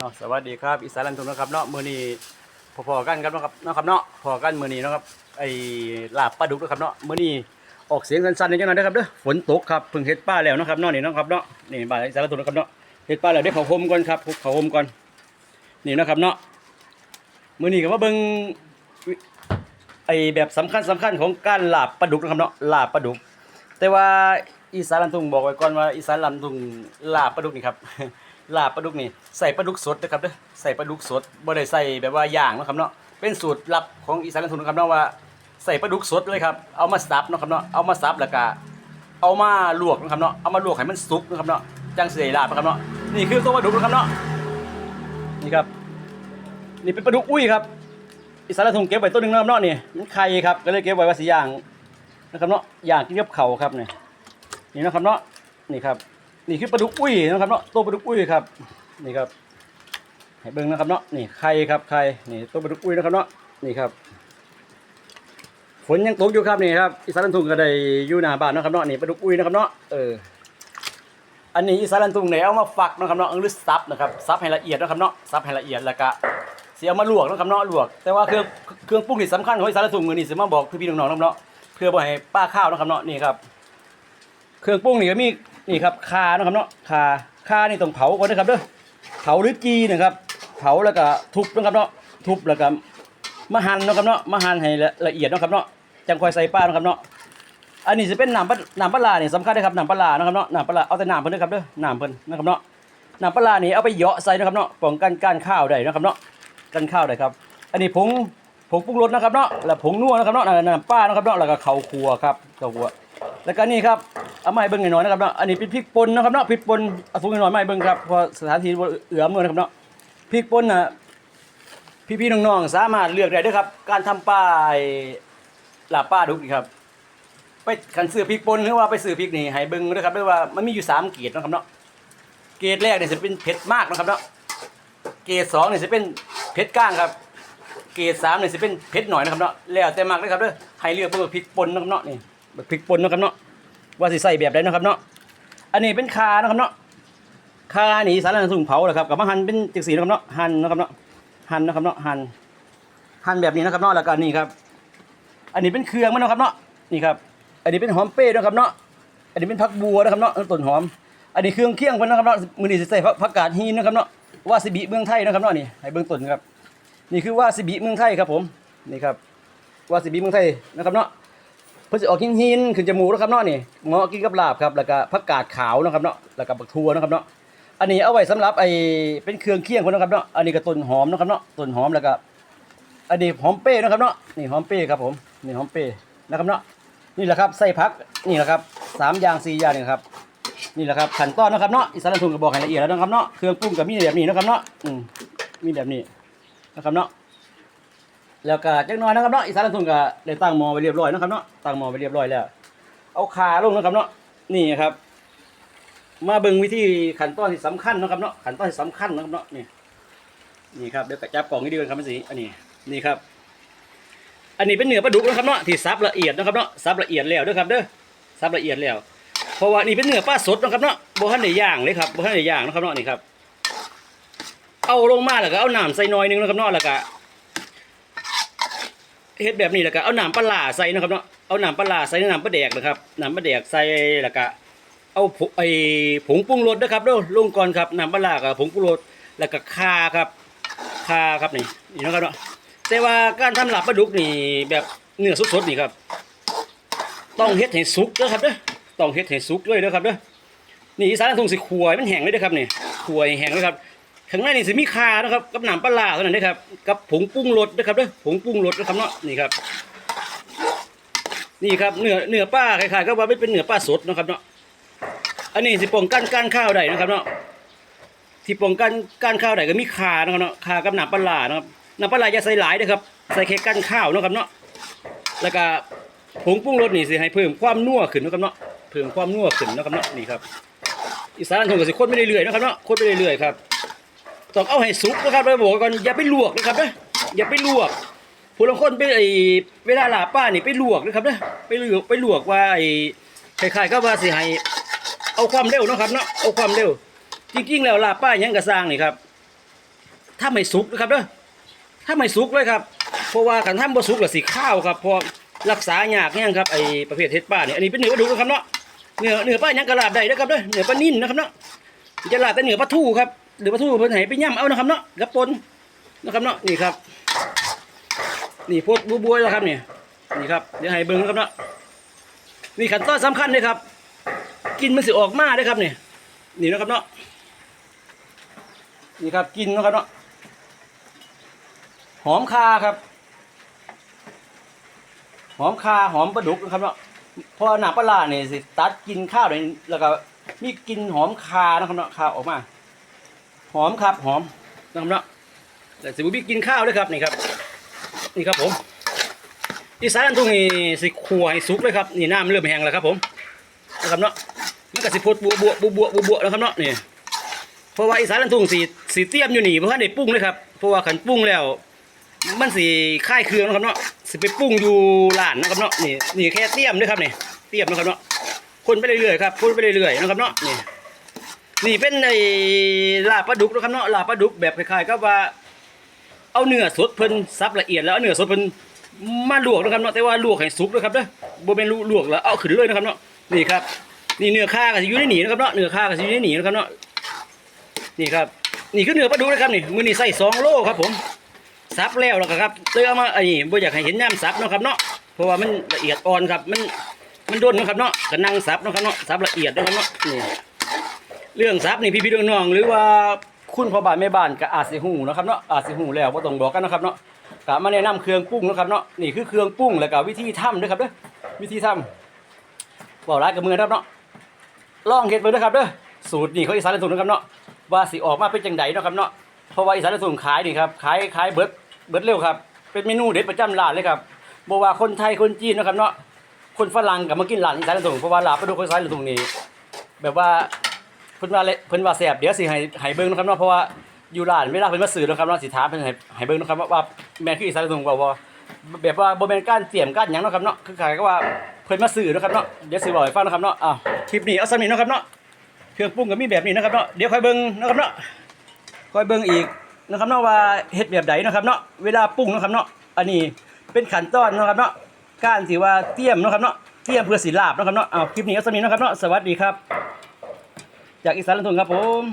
อ๋อสวัสดีครับอีสานลันทุนนะครับเนาะมือนี้พอๆกันครับเนาะครับเนาะครับเนาะพอกันมือนี้เนาะครับไอ้ลาบปลาดุกนะครับเนาะมือนี้ออกเสียงสั้นๆนิดหน่อยนะครับเด้อฝนตกครับเพิ่งเฮ็ดป้าแล้วนะครับเนาะนี่นะครับเนาะนี่บ้านอีสานลันทุนนะครับเนาะเฮ็ดป้าแล้วเดี๋ยวเขาห่มก่อนครับเขาห่มก่อนนี่นะครับเนาะมือนี้ก็มาเบิ่งไอ้แบบสำคัญสำคัญของการลาบปลาดุกนะครับเนาะลาบปลาดุก แต่ว่าอีสานลันทุงบอกไว้ก่อนว่าอีสานลันทุงลาบปลาดุกนี่ครับ ลาบปลาดุกนี่ใส่ปลาดุกสดนะครับเด้อใส่ปลาดุกสดบ่ได้ใส่แบบว่าย่างนะครับเนาะเป็นสูตรลับของอีสานลันทุงนะครับเนาะว่าใส่ปลาดุกสดเลยครับเอามาสับนะครับเนาะเอามาสับแล้วก็เอามาลวกนะครับเนาะเอามาลวกให้มันสุกนะครับเนาะจังสิได้ลาบนะครับเนาะนี่คือตัวปลาดุกนะครับเนาะนี่ครับ นี่เป็นปลาดุกอุ้ยครับอีสานลันทุงเก็บไว้ตัวหนึงนะครับเนาะนี่มันไข่ครับก็เลยเก็บไว้ว่าสิย่างนะครับเนาะอย่างกินกับเข่าครับเนี่ยนี่นะครับเนาะนี่ครับ นี่คือปลาดุกอุ้ยนะครับเนาะตัวปลาดุกอุ้ยครับ นี่ครับให้เบิ่งนะครับเนาะนี่ไข่ครับไข่นี่ตัวปลาดุกอุ้ยนะครับเนาะนี่ครับฝนยังตกอยู่ครับนี่ครับอีสานลันทุงก็ได้อยู่หน้าบ้านนะครับเนาะนี่ปลาดุกอุ้ยนะครับเนาะเอออันนี้อีสานลันทุงเนี่ยเอามาฝักนะครับเนาะหรือซับนะครับซับให้ละเอียดนะครับเนาะซับให้ละเอียดแล้วก็เสิเอามาลวกนะครับเนาะลวก แต่ว่าเครื่องเครื่องปรุงที่สำคัญของอีสานลันทุงมือนี่สิมาบอกพี่ๆน้องๆนะครับเนาะเพื่อบ่ให้ป้าข้าวนะครับเนาะนี่ครับเครื่องปรุงนี่ก็มี นี่ครับคานะครับเนาะคาคานี่ต้องเผาก่อนนะครับเด้อเผาหรือจีนะครับ เผาแล้วก็ทุบนะครับเนาะทุบแล้วก็มาหั่นนะครับเนาะมาหั่นให้ละเอียดนะครับเนาะจังคอยใส่ป้านะครับเนาะอันนี้จะเป็นหน้ำปลาหน้ำปลาร้าเนี่ยสำคัญนะครับหน้ำปลาร้านะครับเนาะหน้ำปลาเอาแต่หน้ำเพิ่นนะครับเด้อหน้ำเพิ่นนะครับเนาะหน้ำปลาร้านี่เอาไปเหยาะใส่นะครับเนาะป้องกันการข้าวได้นะครับเนาะกันข้าวได้ครับอันนี้ผงผงปรุงรสนะครับเนาะแล้วผงนัวนะครับเนาะน้ำปลานะครับเนาะแล้วก็ข้าวคั่วครับข้าวคั่ว แล้วก็นี่ครับเอามาให้เบิ่งหน่อยนะครับเนาะอันนี้เป็นพริกป่นนะครับเนาะพริกป่นเอาสูงหน่อยมาให้เบิ่งครับเพอสถานที่บ่เอื้อมเลยนะครับเนาะพริกป่นน่ะพี่ๆน้องๆสามารถเลือกได้เด้วยครับ การทำป้ายลาบป้าดุกนี่ครับ ไปขันซื้อพริกป่นหรือว่าไปซื้อพริกนี่ให้เบิ่งด้วยครับด้วยว่ามันมีอยู่สามเกรดนะครับเนาะเกรดแรกเนี่ยจะเป็นเผ็ดมากนะครับเนาะเกรดสองเนี่ยจะเป็นเผ็ดก้างครับ เกรดสามเนี่ยจะเป็นเผ็ดหน่อยนะครับเนาะแล้วแต่มากเลยครับเด้อให้เลือกเบอร์พริกป่นนะครับเนาะนี่ พริกป่นนะครับเนาะว่าสิใส่แบบใดนะครับเนาะอันนี้เป็นคานะครับเนาะคานี่สารสูงเผาแหละครับกับมาหั่นเป็นจังสีนะครับเนาะหั่นนะครับเนาะหั่นนะครับเนาะหั่นหั่นแบบนี้นะครับเนาะแล้วก็นี่ครับ อันนี้เป็นเครื่องมันนะครับเนาะนี่ครับ อันนี้เป็นหอมเป้นะครับเนาะอันนี้เป็นผักบัวนะครับเนาะต้นหอม อันนี้เครื่องเคียงเพิ่นนะครับเนาะมื้อนี้สิใส่ผักกาดฮีนนะครับเนาะวาซาบิเมืองไทยนะครับเนาะนี่ให้เบิ่งต้นครับ นี่คือวาซาบิเมืองไทยครับผมนี่ครับวาซาบิเมืองไทยนะครับเนาะ เพิ่นสิออกหินหินขึ้นจมูกนะครับเนาะนี่เหมาะกินกับลาบครับแล้วก็ผักกาดขาวนะครับเนาะแล้วก็บักทั่วนะครับเนาะอันนี้เอาไว้สำหรับไอ้เป็นเครื่องเคียงคนนะครับเนาะอันนี้ก็ต้นหอมนะครับเนาะต้นหอมแล้วก็อันนี้หอมเป้นะครับเนาะนี่หอมเป้ครับผมนี่หอมเป้นะครับเนาะนี่แหละครับใส่ผักนี่แหละครับสามอย่างสี่อย่างนี่ครับนี่แหละครับขั้นตอนนะครับเนาะอิสานทุนก็บอกให้ละเอียดแล้วนะครับเนาะเครื่องปรุงก็มีแบบนี้นะครับเนาะอืมมีแบบนี้นะครับเนาะ แล้วก็จักหน้อยนะครับเนาะอีสานทุนก็ได้ตั้งหม้อไว้เรียบร้อยนะครับเนาะตั้งหม้อไว้เรียบร้อยแล้ว เอาขาลงนะครับเนาะนี่ครับ มาเบิ่งวิธีขั้นตอนที่สำคัญนะครับเนาะขั้นตอนที่สำคัญนะครับเนาะนี่นี่ครับเดี๋ยวกระจับกล่องให้ดีกันครับมันสิอันนี้นี่ครับ อันนี้เป็นเนื้อปลาดุกนะครับเนาะที่ซับละเอียดนะครับเนาะซับละเอียดแล้วด้อครับเด้อซับละเอียดแล้ว เพราะว่านี่เป็นเนื้อปลาสดนะครับเนาะบ่ทันได้ย่างเลยครับบ่ทันได้ย่างนะครับเนาะนี่ครับ เอาลงมาแล้วก็เอาน้ำใส่หน่อยนึงนะครับเนาะแล้วก็ เฮ็ดแบบนี้แล้วก็เอาหน้ำปลาร้าใส่นะครับเนาะเอาหน้ำปลาร้าใส่ในน้ำปลาแดกนะครับหน้ำปลาแดกใส่แล้วก็เอาผงไอ้ผงปรุงรสนะครับเด้อลงก่อนครับหน้ำปลาร้ากับผงปรุงรสแล้วก็ข่าครับข่าครับนี่นี่นะครับเนาะแต่ว่าการทำลาบปลาดุกนี่แบบเนื้อสดๆนี่ครับต้องเฮ็ดให้สุกเด้อครับเด้อต้องเฮ็ดให้สุกเลยเด้อครับเด้อนี่อีสานทุ่งสิขวให้มันแห้งเลยเด้อครับนี่ขวให้แห้งเลยครับ ข้างในนี่สิมีคานะครับกับหน้ำปลาเท่านั้นนะครับกับผงปรุงรสนะครับเด้อผงปรุงรสนะครับเนาะนี่ครับ นี่ครับเนื้อเนื้อปลาคล้ายๆก็ว่าไม่เป็นเนื้อปลาสดนะครับเนาะอันนี้สิป้องกันการข้าวได้นะครับเนาะที่ป้องกันการข้าวได้ก็มีคานะครับเนาะคากับหน้ำปลานะครับหน้ำปลาร้าอย่าใส่หลายนะครับใส่แค่กั้นข้าวนะครับเนาะแล้วก็ผงปรุงรสนี่สิให้เพิ่มความนัวขึ้นนะครับเนาะเพิ่มความนัวขึ้นนะครับเนาะนี่ครับอีสานทงก็สิคนไปเรื่อยๆนะครับเนาะคนไปเรื่อยๆครับ ต้องเอาให้สุกนะครับเราบอกก่อนอย่าไปลวกนะครับนะอย่าไปลวกผู้ลางคนไปไอเวลาลาป้านี่ไปลวกนะครับนะไปลวกไปลวกว่าไอคล้ายๆก็ว่าสิให้เอาความเร็วนะครับเนาะเอาความเร็ว จริงๆแล้วลาป้ายังกระสร้างนี่ครับ ถ้าไม่สุกนะครับเด้อถ้าไม่สุกเลยครับเพราะว่าขันทำบ่สุกละสิข้าวครับเพอรักษายากเนี่ยครับไอ้ประเภทเห็ดป้าเนี่ยอันนี้เป็นเนื้อปลาดุกนะครับเนาะเนื้อเนื้อป้ายังกระลาบได้นะครับเด้อเนื้อปลานิ่นนะครับเนาะจะลาบแต่เนื้อปลาทู่ครับ หรือปลาทูเพิ่นให้ไปย่ำเอานะครับเนาะกระปนนะครับเนาะนี่ครับ นี่โพดบัวๆแล้วครับเนี่ยนี่ครับเดี๋ยวให้เบิ่งนะครับเนาะนี่ขั้นตอนสำคัญเลยครับ กินมันสิออกมาเด้ครับเนี่ยนี่นะครับเนาะนี่ครับกินนะครับเนาะหอมคาครับ หอมคาหอมปลาดุกนะครับเนาะพอหนักปลาเนี่ยสิตัดกินข้าวเลยแล้วก็มีกินหอมคานะครับเนาะคาออกมา หอมครับหอมนะครับเนาะแต่สิบุบิกินข้าวด้วยครับนี่ครับ นี่ครับผมอีสานทุ่งนี่สิขัวให้สุกเลยครับนี่น้ำเริ่มแห้งแล้วครับผมนะครับเนาะมันก็สิพดบัวบัวบัวบัวบัวแล้วครับเนาะนี่เพราะว่าอีสานทุ่งสีสีเตรียมอยู่นี่เพราะว่าได้ปรุงเลยครับเพราะว่าขันปรุงแล้ว มันสีค่ายเครื่องนะครับเนาะสิไปปรุงอยู่ร้านนะครับเนาะนี่นี่แค่เตรียมด้วยครับนี่เตรียมนะครับเนาะคนไปเรื่อยๆครับคนไปเรื่อยๆนะครับเนาะนี่ นี่เป็นไอ้ลาบปลาดุกนะครับเนาะลาบปลาดุกแบบคล้ายๆกับว่า เอาเนื้อสดเพิ่นซับละเอียดแล้วเอาเนื้อสดเพิ่นมาลวกนะครับเนาะแต่ว่าลวกให้สุกนะครับเด้อบ่เป็นลวกแล้วเอาขึ้นเลยนะครับเนาะนี่ครับ นี่เนื้อข้าก็สิอยู่ในหนีนะครับเนาะเนื้อข้าก็สิอยู่ในหนีนะครับเนาะนี่ครับ นี่คือเนื้อปลาดุกนะครับนี่มื้อนี้ใส่2โลครับผมซับแล้วแล้วครับเลยเอมาไอ้นี่บ่อยากให้เห็นย่ามซับเนาะครับเนาะเพราะว่ามันละเอียดอ่อนครับมันมันด้นนะครับเนาะก็นั่งซับเนาะครับเนาะซับละเอียดนะครับเนาะนี่ เรื่องซับนี่พี่ๆน้องๆหรือว่าคุณพ่อบ้านแม่บ้านก็อาจสิหูนะครับเนาะอาจสิหูแล้วบ่ต้องบอกกันนะครับเนาะก็มาแนะนำเครื่องปรุงนะครับเนาะนี่คือเครื่องปรุงแล้วก็วิธีทำด้วยครับเด้อวิธีทำบอกร้ายกับมือนะครับเนาะลองเฮ็ดเบิ่งนะครับเด้อสูตรนี่เของอีสานและสูตรนะครับเนาะว่าสิออกมาเป็นจังไดนะครับเนาะเพราะว่าอีสานและสูตรขายนี่ครับขายขายเบิร์ดเบิร์ดเร็วครับเป็นเมนูเด็ดประจำร้านเลยครับบ่ว่าคนไทยคนจีนนะครับเนาะคนฝรั่งก็มากินร้านอีสานและสูตรเพราะว่าร้านปดุกของอีสานและสูตรนี่แบบว่า เพิ่นว่าเลยเพิ่นว่าแซ่บเดี๋ยวสิให้ให้เบิ่งนะครับเนาะเพราะว่าอยู่ร้านเวลาเพิ่นมาซื้อนะครับเนาะสิถามเพิ่นให้ให้เบิ่งนะครับว่าว่าแม่นคืออีสานตรงบ่บ่แบบว่าบ่แม่นการเตรียมการหยังเนาะครับเนาะคือคล้ายกับว่าเพิ่นมาซื้อนะครับเนาะเดี๋ยวสิบอกให้ฟังนะครับเนาะอ้าวคลิปนี้เอาซ้ำนี้เนาะครับเนาะเครื่องปรุงก็มีแบบนี้นะครับเนาะเดี๋ยวค่อยเบิ่งนะครับเนาะค่อยเบิ่งอีกนะครับเนาะว่าเฮ็ดแบบใดนะครับเนาะเวลาปรุงนะครับเนาะอันนี้เป็นขั้นตอนนะครับเนาะการสิว่าเตรียมนะครับเนาะเตรียมเพื่อสิลาบนะครับเนาะอ้าวคลิปนี้เอาซ้ำนี้นะครับเนาะสวัสดีครับ จากอีสานลันทุนครับผม